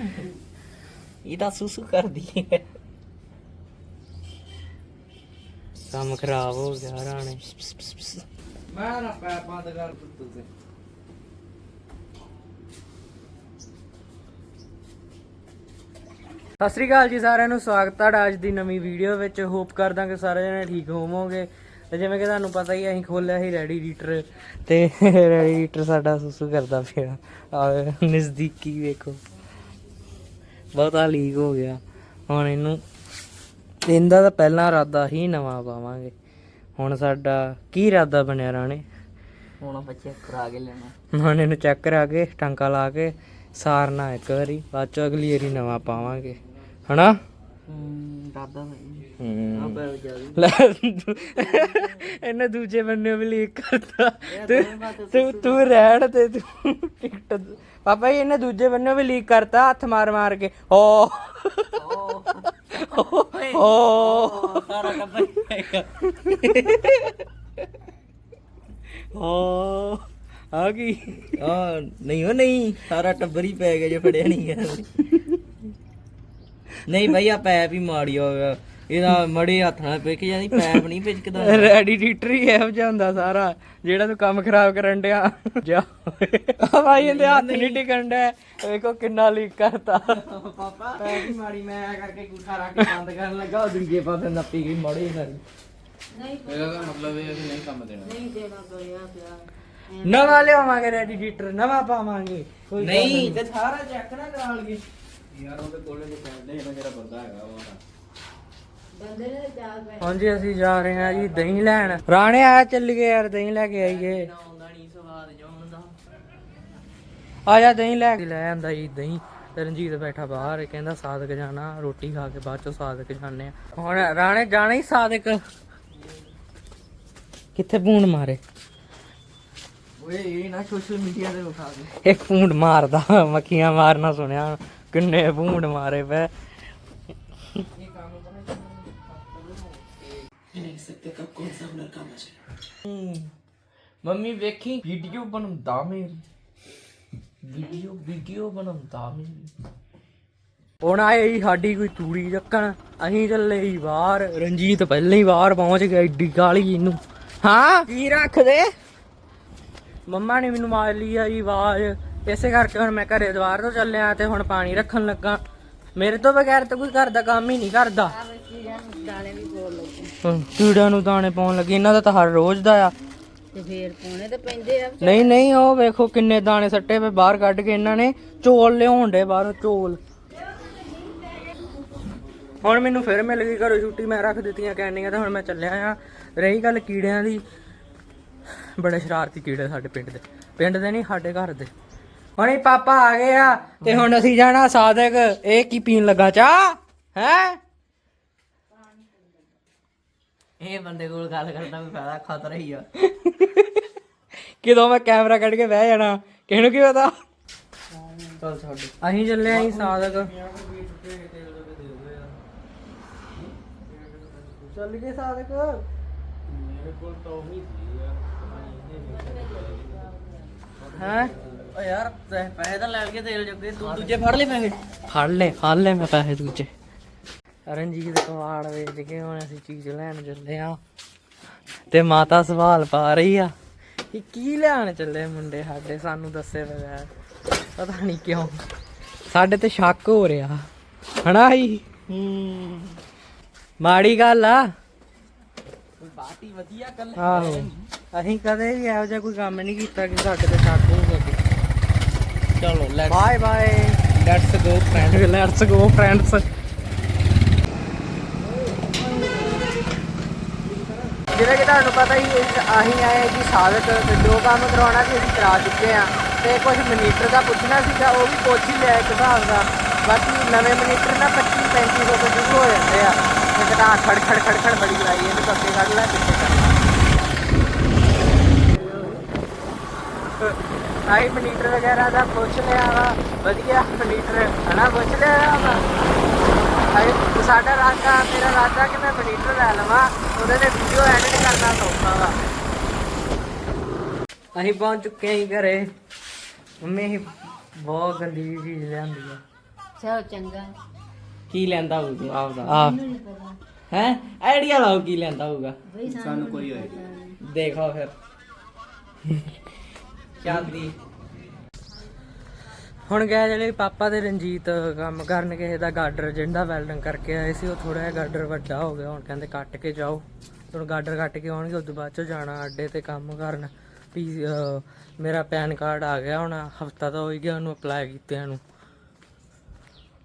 ਇਹ ਤਾਂ ਸੁਸੂ ਕਰਦੀ ਹੈ। ਕੰਮ ਖਰਾਬ ਹੋ ਗਿਆ ਰਾਣੇ। ਮੈਂ ਨਾ ਪੈ ਬੰਦ ਕਰ ਤੁਸੀਂ ਸਤਿ ਸ੍ਰੀ ਅਕਾਲ ਜੀ ਸਾਰਿਆਂ ਨੂੰ ਸਵਾਗਤ ਹੈ ਅੱਜ ਦੀ ਨਵੀਂ ਵੀਡੀਓ ਵਿੱਚ। ਹੋਪ ਕਰਦਾ ਕਿ ਸਾਰੇ ਜਣੇ ਠੀਕ ਹੋਵੋਗੇ। ਤੇ ਜਿਵੇਂ ਕਿ ਤੁਹਾਨੂੰ ਪਤਾ ਹੀ ਹੈ, ਅਸੀਂ ਖੋਲਿਆ ਸੀ ਰੈਡੀ ਰੀਟਰ ਤੇ ਰੈਡੀ ਰੀਟਰ ਸਾਡਾ ਸੁਸੂ ਕਰਦਾ ਪਿਆ। ਆ ਨਜ਼ਦੀਕੀ ਵੇਖੋ। ਬਹੁਤਾ ਲੀਕ ਹੋ ਗਿਆ। ਹੁਣ ਇਹਨੂੰ ਇਹਦਾ ਤਾਂ ਪਹਿਲਾਂ ਇਰਾਦਾ ਹੀ ਨਵਾਂ ਪਾਵਾਂਗੇ। ਹੁਣ ਸਾਡਾ ਕੀ ਇਰਾਦਾ ਬਣਿਆ ਰਾਣੇ? ਹੁਣ ਆਪਾਂ ਚੈੱਕ ਕਰਾ ਕੇ ਲੈਣਾ। ਹੁਣ ਇਹਨੂੰ ਚੈੱਕ ਕਰਾ ਕੇ ਟਾਂਕਾ ਲਾ ਕੇ ਸਾਰਨਾ ਇੱਕ ਵਾਰੀ ਬਾਅਦ ਚ ਅਗਲੀ ਵਾਰੀ ਨਵਾਂ ਪਾਵਾਂਗੇ। ਹਨਾ? ਦਾਦਾ ਨਹੀਂ ਹੂੰ। ਆਪੇ ਜਾਦੀ ਲੈ ਇਹਨੇ ਦੂਜੇ ਬੰਨੇ ਵੀ ਲੀਕ ਕਰਤਾ। ਤੂੰ ਤੂੰ ਤੂੰ ਰਹਿਣ ਤੇ ਤੂੰ ਟਿਕਟ ਪਾਪਾ ਜੀ ਇਹਨੇ ਦੂਜੇ ਬੰਨੇ ਵੀ ਲੀਕ ਕਰਤਾ ਹੱਥ ਮਾਰ ਮਾਰ ਕੇ। ਓ ਓ ਸਾਰਾ ਟੱਬਰ ਹੈਗਾ ਓ ਆ ਗਈ। ਆ ਨਹੀਂ ਉਹ ਨਹੀਂ। ਸਾਰਾ ਟੱਬਰ ਹੀ ਪੈ ਗਿਆ ਜੇ ਫੜਿਆ ਨਹੀਂ ਗਿਆ। ਨਹੀਂ ਭਾਈ ਆ ਪੈਪ ਹੀ ਮਾੜੀ ਹੋ ਗਿਆ ਇਹਦਾ ਮੜੇ ਹੱਥ ਨਾਲ ਪਿੱਕ ਜਾਂਦੀ ਪੈਪ ਨਹੀਂ ਪਿਚਕਦਾ ਰੈਡੀ ਡੀਟਰ ਹੀ ਇਹੋ ਜਿਹਾ ਹੁੰਦਾ ਸਾਰਾ ਜਿਹੜਾ ਤੂੰ ਕੰਮ ਖਰਾਬ ਕਰਨ ਡਿਆ। ਜਾ ਆ ਭਾਈ ਇਹਦੇ ਹੱਥ ਨਹੀਂ ਟਿਕਣ ਡਿਆ। ਵੇਖੋ ਕਿੰਨਾ ਲੀਕ ਕਰਤਾ। ਪਾਪਾ ਪੈਪ ਹੀ ਮਾੜੀ ਮੈਂ ਐਂ ਕਰਕੇ ਗੁੱਠਾ ਰੱਖ ਕੇ ਬੰਦ ਕਰਨ ਲੱਗਾ ਉਹ ਦੂਜੇ ਪਾਸੇ ਨੱਪੀ ਗਈ ਮੜੀ ਸਾਰੀ। ਨਵਾਂ ਲਿਆਵਾਂਗੇ ਰੈਡੀ ਡੀਟਰ ਨਵਾਂ ਪਾਵਾਂਗੇ। ਕੋਈ ਗੱਲ ਨਹੀਂ ਤੇ ਸਾਰਾ ਚੈੱਕ ਨਾ ਹਾਂਜੀ ਅਸੀਂ ਜਾ ਰਹੇ ਹਾਂ ਜੀ ਦਹੀਂ ਲੈਣ। ਰਾਣੇ ਆਇਆ ਚੱਲ ਗਏ ਯਾਰ ਦਹੀਂ ਲੈ ਕੇ ਆਈਏ। ਆਉਂਦਾ ਨਹੀਂ ਸਵਾਦ ਜਾਉਣ ਦਾ ਆ ਜਾ ਦਹੀਂ ਲੈ ਕੇ। ਲੈ ਆਂਦਾ ਜੀ ਦਹੀਂ। ਤੇ ਰਣਜੀਤ ਬੈਠਾ ਬਾਹਰ ਕਹਿੰਦਾ ਸਾਦਕ ਜਾਣਾ ਰੋਟੀ ਖਾ ਕੇ ਬਾਅਦ ਚੋਂ ਸਾਦਕ ਜਾਂਦੇ ਆ ਹੁਣ ਰਾਣੇ ਜਾਣਾ ਹੀ ਸਾਦਕ। ਕਿੱਥੇ ਬੂੰਡ ਮਾਰੇ? ਓਏ ਇਹ ਨਾ ਸੋਸ਼ਲ ਮੀਡੀਆ ਤੇ ਉਠਾ ਦੇ। ਇੱਕ ਬੂੰਡ ਮਾਰਦਾ ਮੱਖੀਆਂ ਮਾਰਨਾ ਸੁਣਿਆ। ਕਿੰਨੇ ਬੂੰਡ ਮਾਰੇ ਪੈ ਮੰਮੀ ਵੇਖੀ ਵੀਡੀਓ ਬਣਾਉਂਦਾ ਮੇਰੀ। ਵੀਡੀਓ ਵੀਡੀਓ ਬਣਾਉਂਦਾ ਮੇਰੀ। ਹੁਣ ਆਏ ਸਾਡੀ ਕੋਈ ਤੂੜੀ ਚੱਕਣ। ਅਸੀਂ ਚੱਲੇ ਜੀ ਬਾਹਰ। ਰਣਜੀਤ ਪਹਿਲਾਂ ਹੀ ਬਾਹਰ ਪਹੁੰਚ ਗਿਆ ਏਡੀ ਕਾਲੀ ਇਹਨੂੰ। ਹਾਂ? ਕੀ ਰੱਖਦੇ? ਮੰਮਾ ਨੇ ਮੈਨੂੰ ਮਾਰ ਲਈ ਆ ਜੀ ਆਵਾਜ਼। ਇਸੇ ਕਰਕੇ ਹੁਣ ਮੈਂ ਘਰੇ ਦੁਆਰ ਤੋਂ ਚੱਲਿਆ ਤੇ ਹੁਣ ਪਾਣੀ ਰੱਖਣ ਲੱਗਾ। ਮੇਰੇ ਤੋਂ ਬਗੈਰ ਤਾਂ ਕੋਈ ਘਰ ਦਾ ਕੰਮ ਹੀ ਨਹੀਂ ਕਰਦਾ। ਕੀੜਿਆਂ ਨੂੰ ਦਾਣੇ ਪਾਉਣ ਲੱਗੇ ਇਹਨਾਂ ਦਾ ਤਾਂ ਹਰ ਰੋਜ਼ ਦਾ ਆ। ਤੇ ਫੇਰ ਪਾਉਣੇ ਤੇ ਪੈਂਦੇ ਆ ਨਹੀਂ ਨਹੀਂ ਉਹ ਵੇਖੋ ਕਿੰਨੇ ਦਾਣੇ ਸੱਟੇ ਪਏ ਬਾਹਰ ਕੱਢ ਕੇ ਇਹਨਾਂ ਨੇ। ਚੋਲ ਲਿਆਉਣ ਦੇ ਬਾਹਰੋਂ ਚੋਲ। ਹੁਣ ਮੈਨੂੰ ਫਿਰ ਮਿਲ ਗਈ ਘਰੋਂ ਛੁੱਟੀ ਮੈਂ ਰੱਖ ਦਿੱਤੀਆਂ ਕੈਨੀਆਂ ਤੇ ਹੁਣ ਮੈਂ ਚੱਲਿਆ ਆ। ਰਹੀ ਗੱਲ ਕੀੜਿਆਂ ਦੀ। ਬੜੇ ਸ਼ਰਾਰਤੀ ਕੀੜੇ ਸਾਡੇ ਪਿੰਡ ਦੇ। ਪਿੰਡ ਦੇ ਨਹੀਂ ਸਾਡੇ ਘਰ ਦੇ। ਹੁਣ ਪਾਪਾ ਆ ਗਏ ਆ ਤੇ ਹੁਣ ਅਸੀਂ ਜਾਣਾ ਸਾਦਕ ਇਹ ਕੀ ਪੀਣ ਲੱਗਾ ਚਾਹ? ਹੈ? ਇਹ ਬੰਦੇ ਕੋਲ ਗੱਲ ਕਰਦਾ ਕੋਈ ਫਾਇਦਾ ਖਤਰਾ ਹੀ ਆ। ਕਿਦੋਂ ਮੈਂ ਕੈਮਰਾ ਕੱਢ ਕੇ ਬਹਿ ਜਾਣਾ ਕਿਹਨੂੰ ਕੀ ਪਤਾ? ਚੱਲ ਛੱਡ। ਅਸੀਂ ਚੱਲੇ ਆਂ ਸਾਦਕ। ਚੱਲ ਗਏ ਸਾਦਕ। ਹੈ? ਓ ਯਾਰ ਪੈਸੇ ਤਾਂ ਲੈ ਕੇ ਤੇਲ ਜੱਗੇ ਤੂੰ ਦੂਜੇ ਫੜ ਲੈ ਪੈਸੇ? ਫੜ ਲੈ ਫੜ ਲੈ ਮੈਂ ਪੈਸੇ ਦੂਜੇ। ਰਣਜੀਤ ਕਵਾੜ ਵੇਚ ਕੇ ਹੁਣ ਅਸੀਂ ਚੀਜ਼ ਲੈਣ ਚੱਲੇ ਆ। ਤੇ ਮਾਤਾ ਸਵਾਲ ਪਾ ਰਹੀ ਆ ਕਿ ਕੀ ਲੈਣ ਚੱਲੇ ਮੁੰਡੇ ਸਾਡੇ ਸਾਨੂੰ ਦੱਸੇ ਬਗੈਰ। ਪਤਾ ਨਹੀਂ ਕਿਉਂ। ਸਾਡੇ ਤੇ ਸ਼ੱਕ ਹੋ ਰਿਹਾ ਹਨਾ ਹੂੰ। ਮਾੜੀ ਗੱਲ ਆ। ਬਾਤ ਹੀ ਵਧੀਆ ਕਰ ਆਹੋ। ਅਸੀਂ ਕਦੇ ਵੀ ਇਹੋ ਜਿਹਾ ਕੋਈ ਕੰਮ ਨਹੀਂ ਕੀਤਾ ਕਿ ਸਾਡੇ ਤੇ ਸ਼ੱਕ ਕਿ ਚਲੋ ਲੈ bye bye let's go friend let's go friends ਜਿਵੇਂ ਕਿ ਤੁਹਾਨੂੰ ਪਤਾ ਹੀ ਹੈ, ਅਸੀਂ ਆਏ ਜੀ ਸਾਦਕ ਤੇ ਜੋ ਕੰਮ ਕਰਾਉਣਾ ਸੀ ਅਸੀਂ ਕਰਾ ਚੁੱਕੇ ਆ ਤੇ ਕੁਝ ਮਨੀਟਰ ਦਾ ਪੁੱਛਣਾ ਸੀਗਾ ਉਹ ਵੀ ਪੁੱਛ ਹੀ ਲਿਆ ਇੱਕ ਹਿਸਾਬ ਦਾ। ਬਾਕੀ ਨਵੇਂ ਮਨੀਟਰ ਨਾ 25 3500 ਤੋਂ ਸ਼ੁਰੂ ਹੋ ਜਾਂਦੇ ਆ। ਤੇ ਕਿਤਾ ਖੜ ਖੜ ਖੜ ਖੜ ਬੜੀ ਲਾਈ ਇਹਨੂੰ ਕੱਕੇ ਕੱਢ ਲੈ ਪਿੱਛੇ ਕਰ ਆਈ ਮਨੀਟਰ ਵਗੈਰਾ ਦਾ ਪੁੱਛ ਲਿਆ ਵਾ। ਵਧੀਆ ਮਨੀਟਰ ਹਨਾ? ਪੁੱਛ ਲਿਆ ਵਾ ਆਈ ਸਾਡਾ ਰਾਤਾ ਮੇਰਾ ਰਾਤਾ ਕਿ ਮੈਂ ਮਨੀਟਰ ਲੈ ਲਵਾਂ? ਉਹਦੇ ਤੇ ਵੀਡੀਓ ਐਡਿਟ ਕਰਨਾ ਸੌਖਾ ਵਾ। ਅਸੀਂ ਪਹੁੰਚ ਚੁੱਕੇ ਹਾਂ ਘਰੇ। ਮੰਮੀ ਅਸੀਂ ਬਹੁਤ ਗੰਦੀ ਜਿਹੀ ਚੀਜ਼ ਲਿਆਂਦੀ ਆ। ਚਲੋ ਚੰਗਾ। ਕੀ ਲੈਂਦਾ ਹੋਊਗਾ ਆਪਦਾ? ਆ ਨਹੀਂ ਪਤਾ ਹੈ? ਆਈਡੀਆ ਲਾਓ ਕੀ ਲੈਂਦਾ ਹੋਊਗਾ। ਸਾਨੂੰ ਕੋਈ ਹੋਏ ਦੇਖੋ ਫਿਰ। ਚਾਂਦੀ ਹੁਣ ਗਏ ਜਿਹੜੇ ਪਾਪਾ ਤੇ ਰਣਜੀਤ ਕੰਮ ਕਰਨ ਕਿਸੇ ਦਾ ਗਾਡਰ ਜਿਹੜਾ ਵੈਲਡਿੰਗ ਕਰਕੇ ਆਏ ਸੀ, ਉਹ ਥੋੜਾ ਜਿਹਾ ਗਾਰਡਰ ਵੱਡਾ ਹੋ ਗਿਆ, ਹੁਣ ਕਹਿੰਦੇ ਕੱਟ ਕੇ ਜਾਓ। ਹੁਣ ਗਾਡਰ ਕੱਟ ਕੇ ਆਉਣਗੇ ਉਸ ਤੋਂ ਬਾਅਦ ਚੋਂ ਜਾਣਾ ਅੱਡੇ ਤੇ ਕੰਮ ਕਰਨ। ਵੀ ਮੇਰਾ ਪੈਨ ਕਾਰਡ ਆ ਗਿਆ ਹੁਣ, ਹਫਤਾ ਤਾਂ ਹੋ ਹੀ ਗਿਆ ਉਹਨੂੰ ਅਪਲਾਈ ਕੀਤੇ ਨੂੰ।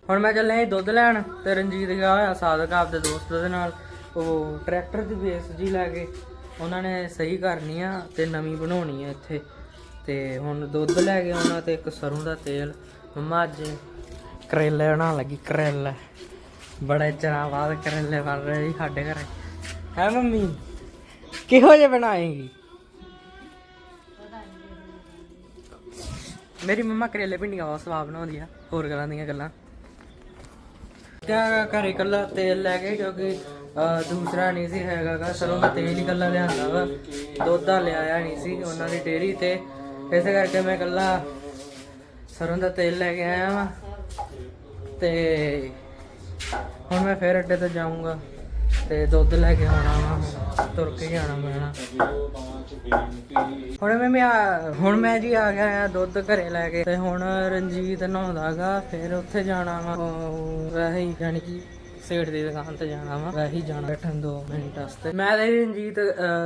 ਹੁਣ ਮੈਂ ਚੱਲਿਆ ਸੀ ਦੁੱਧ ਲੈਣ ਤੇ ਰਣਜੀਤ ਗਿਆ ਹੋਇਆ ਸਾਦਕ ਆਪਦੇ ਦੋਸਤ ਦੇ ਨਾਲ। ਉਹ ਟਰੈਕਟਰ ਦੀ ਬੇਸ ਜੀ ਲੈ ਕੇ, ਉਹਨਾਂ ਨੇ ਸਹੀ ਕਰਨੀ ਆ ਤੇ ਨਵੀਂ ਬਣਾਉਣੀ ਆ ਇੱਥੇ। ਤੇ ਹੁਣ ਦੁੱਧ ਲੈ ਕੇ ਆਉਣਾ ਤੇ ਇੱਕ ਸਰੋਂ ਦਾ ਤੇਲ। ਮੰਮਾ ਅੱਜ ਕਰੇਲੇ ਬਣਾਉਣ ਲੱਗੀ ਕਰੇਲੇ। ਬੜੇ ਚਿਰਾਂ ਬਾਅਦ ਕਰੇਲੇ ਬਣ ਰਹੇ ਜੀ ਸਾਡੇ ਘਰੇ। ਹੈ ਮੰਮੀ? ਕਿਹੋ ਜਿਹੇ ਬਣਾਏਗੀ? ਮੇਰੀ ਮੰਮਾ ਕਰੇਲੇ ਭਿੰਡੀਆਂ ਬਹੁਤ ਸਵਾਦ ਬਣਾਉਂਦੀ ਆ ਹੋਰ ਗੱਲਾਂ ਦੀਆਂ ਗੱਲਾਂ। ਕਿਆ ਘਰੇ ਕੱਲਾ ਤੇਲ ਲੈ ਕੇ ਕਿਉਂਕਿ ਅਹ, ਦੂਸਰਾ ਨਹੀਂ ਸੀ ਹੈਗਾ ਸਰੋਂ ਦਾ ਤੇਲ ਹੀ ਕੱਲਾ ਲਿਆਂਦਾ ਵਾ। ਦੁੱਧ ਦਾ ਲਿਆਇਆ ਨਹੀਂ ਸੀ ਉਹਨਾਂ ਦੀ ਡੇਰੀ ਤੇ ਇਸ ਕਰਕੇ ਮੈਂ ਕੱਲਾ ਸਰੋਂ ਦਾ ਤੇਲ ਲੈ ਕੇ ਆਇਆ ਵਾਂ। ਤੇ ਹੁਣ ਮੈਂ ਫੇਰ ਅੱਡੇ ਤੇ ਜਾਊਂਗਾ ਤੇ ਦੁੱਧ ਲੈ ਕੇ ਆਉਣਾ ਵਾ, ਤੁਰ ਕੇ ਹੀ ਪੈਣਾ। ਹੁਣ ਮੈਂ ਮੈਂ ਹੁਣ ਮੈਂ ਜੀ ਆ ਗਿਆ ਆ ਦੁੱਧ ਘਰੇ ਲੈ ਕੇ ਤੇ ਹੁਣ ਰਣਜੀਤ ਨਹਾਉਂਦਾਗਾ ਫਿਰ ਉੱਥੇ ਜਾਣਾ ਵਾ। ਵੈਸੇ ਹੀ ਜਾਣੀ ਕਿ ਸੇਠ ਦੀ ਦੁਕਾਨ ਤੇ ਜਾਣਾ ਵਾ, ਵੈਸੇ ਹੀ ਜਾਣਾ ਬੈਠਣ 2 ਮਿੰਟ ਵਾਸਤੇ। ਮੈਂ ਤੇ ਰਣਜੀਤ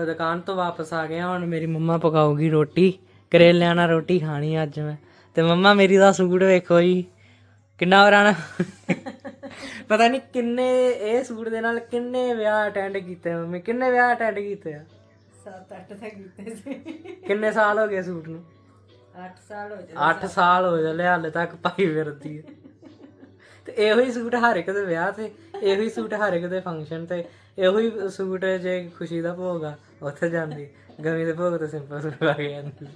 ਦੁਕਾਨ ਤੋਂ ਵਾਪਸ ਆ ਗਿਆ, ਹੁਣ ਮੇਰੀ ਮੰਮਾ ਪਕਾਉਗੀ ਰੋਟੀ। ਕਰੇਲਿਆਂ ਨਾਲ ਰੋਟੀ ਖਾਣੀ ਅੱਜ ਮੈਂ। ਤੇ ਮੰਮਾ ਮੇਰੀ ਦਾ ਸੂਟ ਵੇਖੋ ਜੀ। ਕਿੰਨਾ ਵਰਾਣਾ ਪਤਾ ਨਹੀਂ ਕਿੰਨੇ ਇਹ ਸੂਟ ਦੇ ਨਾਲ ਕਿੰਨੇ ਵਿਆਹ ਅਟੈਂਡ ਕੀਤੇ ਮੰਮੀ। ਕਿੰਨੇ ਵਿਆਹ ਅਟੈਂਡ ਕੀਤੇ ਆ? 7-8 ਤਾਂ ਕੀਤੇ ਸੀ। ਕਿੰਨੇ ਸਾਲ ਹੋ ਗਏ ਸੂਟ ਨੂੰ? 8 ਸਾਲ ਹੋ 8 ਸਾਲ ਹੋ ਗਏ ਹਾਲੇ ਤੱਕ ਪਾਈ ਫਿਰਦੀ ਹੈ ਤੇ ਇਹੋ ਹੀ ਸੂਟ ਹਰ ਇੱਕ ਦੇ ਵਿਆਹ ਤੇ ਇਹੋ ਹੀ ਸੂਟ ਹਰ ਇੱਕ ਦੇ ਫੰਕਸ਼ਨ ਤੇ ਇਹੋ ਹੀ ਸੂਟ ਜੇ ਖੁਸ਼ੀ ਦਾ ਭੋਗ ਆ ਉੱਥੇ ਜਾਂਦੀ। ਗਮੀ ਦੇ ਭੋਗ ਤੇ ਸਿੰਪਲ ਸੂਟ ਪਾ ਕੇ ਜਾਂਦੀ।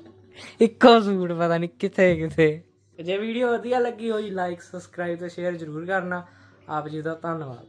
ਇੱਕੋ ਸੂਟ, ਪਤਾ ਨਹੀਂ ਕਿੱਥੇ ਕਿੱਥੇ। ਜੇ ਵੀਡੀਓ ਵਧੀਆ ਲੱਗੀ ਹੋਈ ਲਾਈਕ ਸਬਸਕ੍ਰਾਈਬ ਤੇ ਸ਼ੇਅਰ ਜ਼ਰੂਰ ਕਰਨਾ। ਆਪ ਜੀ ਦਾ ਧੰਨਵਾਦ।